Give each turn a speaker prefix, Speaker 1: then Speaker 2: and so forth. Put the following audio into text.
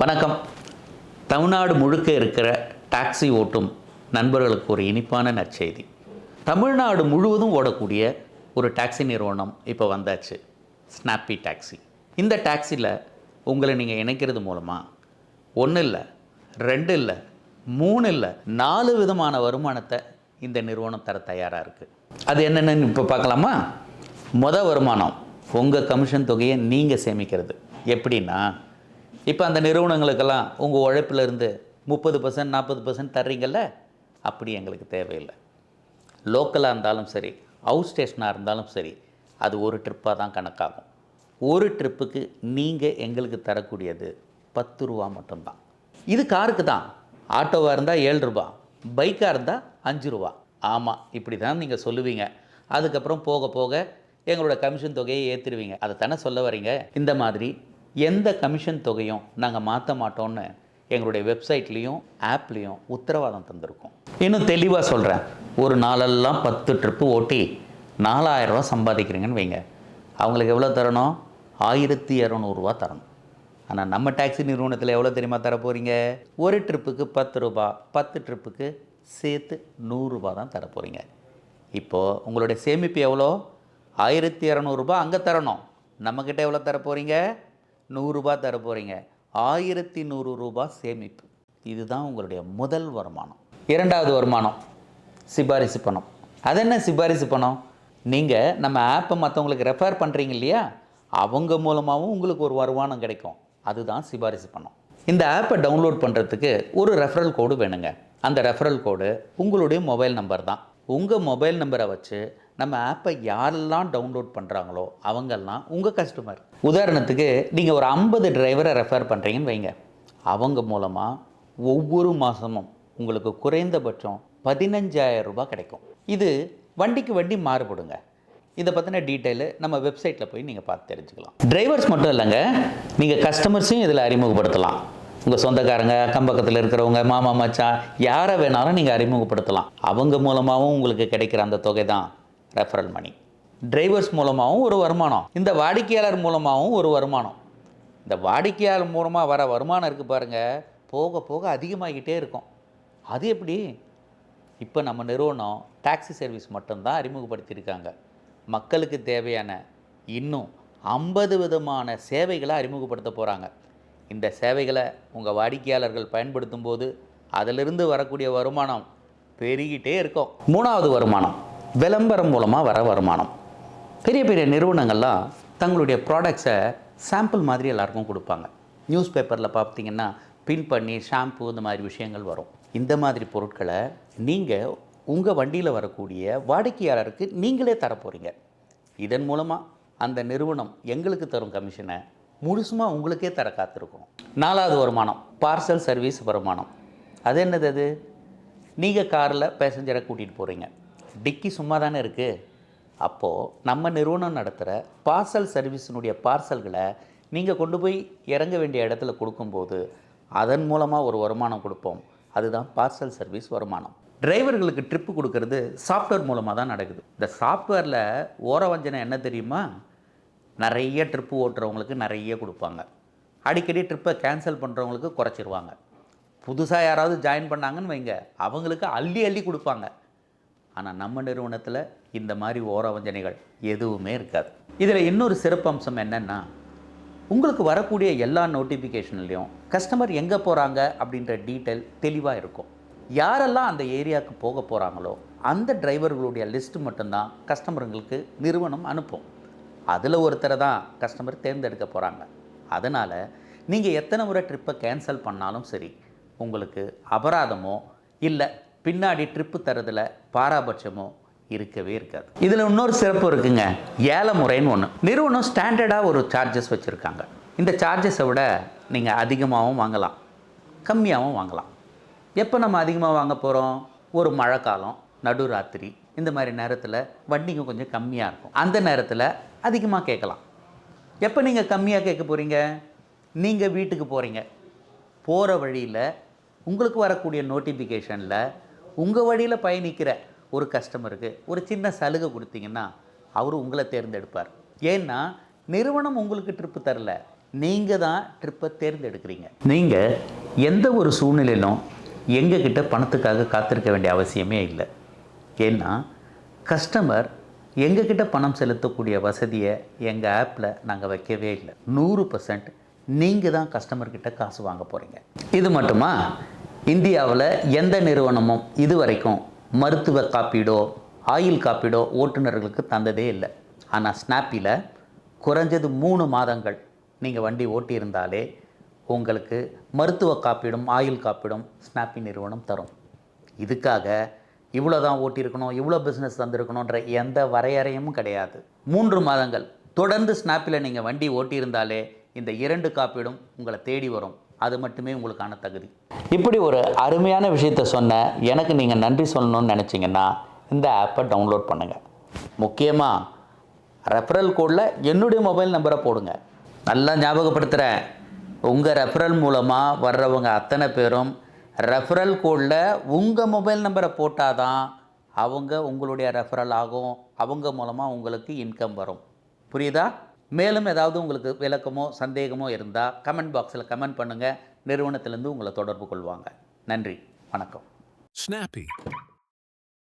Speaker 1: வணக்கம். தமிழ்நாடு முழுக்க இருக்கிற டாக்ஸி ஓட்டும் நண்பர்களுக்கு ஒரு இனிப்பான நற்செய்தி. தமிழ்நாடு முழுவதும் ஓடக்கூடிய ஒரு டாக்ஸி நிறுவனம் இப்போ வந்தாச்சு. ஸ்னாப்பி டாக்ஸி இந்த டாக்ஸியில் உங்களை நீங்கள் இணைக்கிறது மூலமாக ஒன்று இல்லை ரெண்டு இல்லை மூணு இல்லை நாலு விதமான வருமானத்தை இந்த நிறுவனம் தர தயாராக இருக்குது அது என்னென்னு இப்போ பார்க்கலாமா? மொதல் வருமானம் உங்கள் கமிஷன் தொகையை நீங்கள் சேமிக்கிறது. எப்படின்னா இப்போ அந்த நிறுவனங்களுக்கெல்லாம் உங்கள் உழைப்பிலிருந்து முப்பது பர்சன்ட் நாற்பது பர்சன்ட் தர்றீங்கல்ல அப்படி எங்களுக்கு தேவையில்லை. லோக்கலாக இருந்தாலும் சரி அவுட் ஸ்டேஷனாக இருந்தாலும் சரி அது ஒரு ட்ரிப்பாக தான் கணக்காகும். ஒரு ட்ரிப்புக்கு நீங்கள் எங்களுக்கு தரக்கூடியது பத்து ரூபா மட்டும்தான். இது காருக்கு தான். ஆட்டோவாக இருந்தால் ஏழு ரூபா பைக்காக இருந்தால் அஞ்சு ரூபா. ஆமாம் இப்படி தான் நீங்கள் சொல்லுவீங்க. அதுக்கப்புறம் போக போக எங்களோட கமிஷன் தொகையை ஏற்றிடுவீங்க அதை தானே சொல்ல வரீங்க? இந்த மாதிரி எந்த கமிஷன் தொகையும் நாங்கள் மாற்ற மாட்டோம்னு எங்களுடைய வெப்சைட்லேயும் ஆப்லேயும் உத்தரவாதம் தந்திருக்கோம். இன்னும் தெளிவாக சொல்கிறேன் ஒரு நாளெல்லாம் பத்து ட்ரிப்பு ஓட்டி நாலாயிரரூவா சம்பாதிக்கிறீங்கன்னு வைங்க. அவங்களுக்கு எவ்வளோ தரணும்? ஆயிரத்தி இரநூறுவா தரணும். ஆனால் நம்ம டாக்ஸி நிறுவனத்தில் எவ்வளோ தெரியுமா தர போகிறீங்க ஒரு ட்ரிப்புக்கு பத்து ரூபா பத்து ட்ரிப்புக்கு சேர்த்து நூறுரூபா தான் தர போகிறீங்க இப்போது உங்களுடைய சேமிப்பு எவ்வளோ? ஆயிரத்தி இரநூறுபா அங்கே தரணும். நம்மக்கிட்ட எவ்வளோ தர போகிறீங்க நூறுரூபா தர போகிறீங்க ஆயிரத்தி நூறு ரூபாய் சேமிப்பு. இதுதான் உங்களுடைய முதல் வருமானம். இரண்டாவது வருமானம் சிபாரிசு பணம். அது என்ன சிபாரிசு பணம்? நீங்கள் நம்ம ஆப்பை மற்றவங்களுக்கு ரெஃபர் பண்ணுறீங்க இல்லையா? அவங்க மூலமாகவும் உங்களுக்கு ஒரு வருமானம் கிடைக்கும். அதுதான் சிபாரிசு பணம். இந்த ஆப்பை டவுன்லோட் பண்ணுறதுக்கு ஒரு ரெஃபரல் கோடு வேணுங்க. அந்த ரெஃபரல் கோடு உங்களுடைய மொபைல் நம்பர் தான். உங்கள் மொபைல் நம்பரை வச்சு நம்ம ஆப்பை யாரெல்லாம் டவுன்லோட் பண்ணுறாங்களோ அவங்கெல்லாம் உங்கள் கஸ்டமர் உதாரணத்துக்கு நீங்கள் ஒரு ஐம்பது டிரைவரை ரெஃபர் பண்ணுறீங்கன்னு வைங்க. அவங்க மூலமாக ஒவ்வொரு மாதமும் உங்களுக்கு குறைந்தபட்சம் பதினஞ்சாயிரம் ரூபாய் கிடைக்கும். இது வண்டிக்கு வண்டி மாறுபடுங்க. இதை பற்றின டீட்டெயிலு நம்ம வெப்சைட்டில் போய் நீங்கள் பார்த்து தெரிஞ்சுக்கலாம். டிரைவர்ஸ் மட்டும் இல்லைங்க நீங்கள் கஸ்டமர்ஸையும் இதில் அறிமுகப்படுத்தலாம். உங்கள் சொந்தக்காரங்க அக்கம் பக்கத்தில் இருக்கிறவங்க மாமா மச்சான் யாரை வேணாலும் நீங்கள் அறிமுகப்படுத்தலாம். அவங்க மூலமாகவும் உங்களுக்கு கிடைக்கிற அந்த தொகை தான் ரெஃபரல் மணி டிரைவர்ஸ் மூலமாகவும் ஒரு வருமானம். இந்த வாடிக்கையாளர் மூலமாகவும் ஒரு வருமானம். இந்த வாடிக்கையாளர் மூலமாக வர வருமானம் இருக்குது பாருங்கள் போக போக அதிகமாகிக்கிட்டே இருக்கும். அது எப்படி? இப்போ நம்ம நிறுவனம் டாக்ஸி சர்வீஸ் மட்டும்தான் அறிமுகப்படுத்தியிருக்காங்க. மக்களுக்கு தேவையான இன்னும் ஐம்பது விதமான சேவைகளை அறிமுகப்படுத்த போகிறாங்க இந்த சேவைகளை உங்கள் வாடிக்கையாளர்கள் பயன்படுத்தும் போது அதிலிருந்து வரக்கூடிய வருமானம் பெருகிட்டே இருக்கும். மூணாவது வருமானம். விளம்பரம் மூலமாக வர வருமானம். பெரிய பெரிய நிறுவனங்கள்லாம் தங்களுடைய ப்ராடக்ட்ஸை சாம்பிள் மாதிரி எல்லாருக்கும் கொடுப்பாங்க. நியூஸ் பேப்பரில் பார்த்தீங்கன்னா பின் பண்ணி ஷாம்பு இந்த மாதிரி விஷயங்கள் வரும். இந்த மாதிரி பொருட்களை நீங்கள் உங்கள் வண்டியில் வரக்கூடிய வாடிக்கையாளருக்கு நீங்களே தர போகிறீங்க இதன் மூலமாக அந்த நிறுவனம் எங்களுக்கு தரும் கமிஷனை முழுசுமாக உங்களுக்கே தர காத்திருக்கும். நாலாவது வருமானம் பார்சல் சர்வீஸ் வருமானம். அது என்னது அது? நீங்கள் காரில் பேசஞ்சரை கூட்டிகிட்டு போகிறீங்க டிக்கி சும்மா தானே இருக்குது அப்போது நம்ம நிறுவனம் நடத்துகிற பார்சல் சர்வீஸினுடைய பார்சல்களை நீங்கள் கொண்டு போய் இறங்க வேண்டிய இடத்துல கொடுக்கும்போது அதன் மூலமாக ஒரு வருமானம் கொடுப்போம். அதுதான் பார்சல் சர்வீஸ் வருமானம். டிரைவர்களுக்கு ட்ரிப்பு கொடுக்கறது சாஃப்ட்வேர் மூலமாக தான் நடக்குது. இந்த சாஃப்ட்வேரில் ஓரவஞ்சனை என்ன தெரியுமா? நிறைய ட்ரிப்பு ஓட்டுறவங்களுக்கு நிறைய கொடுப்பாங்க. அடிக்கடி ட்ரிப்பை கேன்சல் பண்ணுறவங்களுக்கு குறைச்சிருவாங்க. புதுசாக யாராவது ஜாயின் பண்ணாங்கன்னு வைங்க. அவங்களுக்கு அள்ளி அள்ளி கொடுப்பாங்க. ஆனால் நம்ம நிறுவனத்தில் இந்த மாதிரி ஓர வஞ்சனைகள் எதுவுமே இருக்காது. இதில் இன்னொரு சிறப்பம்சம் என்னென்னா உங்களுக்கு வரக்கூடிய எல்லா நோட்டிஃபிகேஷன்லேயும் கஸ்டமர் எங்கே போகிறாங்க அப்படின்ற டீட்டெயில் தெளிவாக இருக்கும். யாரெல்லாம் அந்த ஏரியாவுக்கு போக போகிறாங்களோ அந்த டிரைவர்களுடைய லிஸ்ட்டு மட்டும்தான் கஸ்டமருங்களுக்கு நிறுவனம் அனுப்பும். அதில் ஒருத்தரை தான் கஸ்டமர் தேர்ந்தெடுக்க போகிறாங்க அதனால் நீங்கள் எத்தனை முறை ட்ரிப்பை கேன்சல் பண்ணாலும் சரி உங்களுக்கு அபராதமோ இல்லை பின்னாடி ட்ரிப்பு தரதில் பாராபட்சமோ இருக்கவே இருக்காது. இதில் இன்னொரு சிறப்பு இருக்குங்க. ஏல முறைன்னு ஒன்று நிறுவனம் ஸ்டாண்டர்டாக ஒரு சார்ஜஸ் வச்சுருக்காங்க. இந்த சார்ஜஸை விட நீங்கள் அதிகமாகவும் வாங்கலாம். கம்மியாகவும் வாங்கலாம். எப்போ நம்ம அதிகமாக வாங்க போகிறோம் ஒரு மழை காலம் நடுராத்திரி இந்த மாதிரி நேரத்தில் வண்டிங்க கொஞ்சம் கம்மியாக இருக்கும். அந்த நேரத்தில் அதிகமாக கேட்கலாம். எப்போ நீங்கள் கம்மியாக கேட்க போகிறீங்க நீங்கள் வீட்டுக்கு போகிறீங்க போகிற வழியில் உங்களுக்கு வரக்கூடிய நோட்டிஃபிகேஷனில் உங்கள் வழியில் பயணிக்கிற ஒரு கஸ்டமருக்கு ஒரு சின்ன சலுகை கொடுத்தீங்கன்னா அவர் உங்களை தேர்ந்தெடுப்பார். ஏன்னா நிறுவனம் உங்களுக்கு ட்ரிப்பு தரல. நீங்கள் தான் ட்ரிப்பை தேர்ந்தெடுக்கிறீங்க. நீங்கள் எந்த ஒரு சூழ்நிலையிலும் எங்ககிட்ட பணத்துக்காக காத்திருக்க வேண்டிய அவசியமே இல்லை. ஏன்னா கஸ்டமர் எங்ககிட்ட பணம் செலுத்தக்கூடிய வசதியை எங்கள் ஆப்பில் நாங்கள் வைக்கவே இல்லை. நூறு பர்சன்ட் நீங்கள் தான் கஸ்டமர்கிட்ட காசு வாங்க போகிறீங்க இது மட்டுமா? இந்தியாவில் எந்த நிறுவனமும் இது வரைக்கும் மருத்துவ காப்பீடோ ஆயில் காப்பீடோ ஓட்டுநர்களுக்கு தந்ததே இல்லை. ஆனால் ஸ்னாப்பியில் குறைஞ்சது மூணு மாதங்கள் நீங்கள் வண்டி ஓட்டியிருந்தாலே உங்களுக்கு மருத்துவ காப்பீடும் ஆயுள் காப்பீடும் ஸ்னாப்பி நிறுவனம் தரும். இதுக்காக இவ்வளோ தான் ஓட்டியிருக்கணும் இவ்வளோ பிஸ்னஸ் தந்திருக்கணுன்ற எந்த வரையறையும் கிடையாது. மூன்று மாதங்கள் தொடர்ந்து ஸ்னாப்பில் நீங்கள் வண்டி ஓட்டியிருந்தாலே இந்த இரண்டு காப்பீடும் உங்களை தேடி வரும். அது மட்டுமே உங்களுக்கான தகுதி. இப்படி ஒரு அருமையான விஷயத்த சொன்ன எனக்கு நீங்கள் நன்றி சொல்லணும்னு நினச்சிங்கன்னா இந்த ஆப்பை டவுன்லோட் பண்ணுங்கள் முக்கியமாக ரெஃபரல் கோடில் என்னுடைய மொபைல் நம்பரை போடுங்க. நல்லா ஞாபகப்படுத்துகிறேன் உங்கள் ரெஃபரல் மூலமாக வர்றவங்க அத்தனை பேரும் ரெஃபரல் கோடில் உங்கள் மொபைல் நம்பரை போட்டால் தான் அவங்க உங்களுடைய ரெஃபரல் ஆகும். அவங்க மூலமாக உங்களுக்கு இன்கம் வரும். புரியுதா? மேலும் ஏதாவது உங்களுக்கு விளக்கமோ சந்தேகமோ இருந்தால் கமெண்ட் பாக்ஸில் கமெண்ட் பண்ணுங்கள் நிறுவனத்திலேருந்து உங்களை தொடர்பு கொள்வாங்க. நன்றி. வணக்கம்.
Speaker 2: ஸ்னாப்பி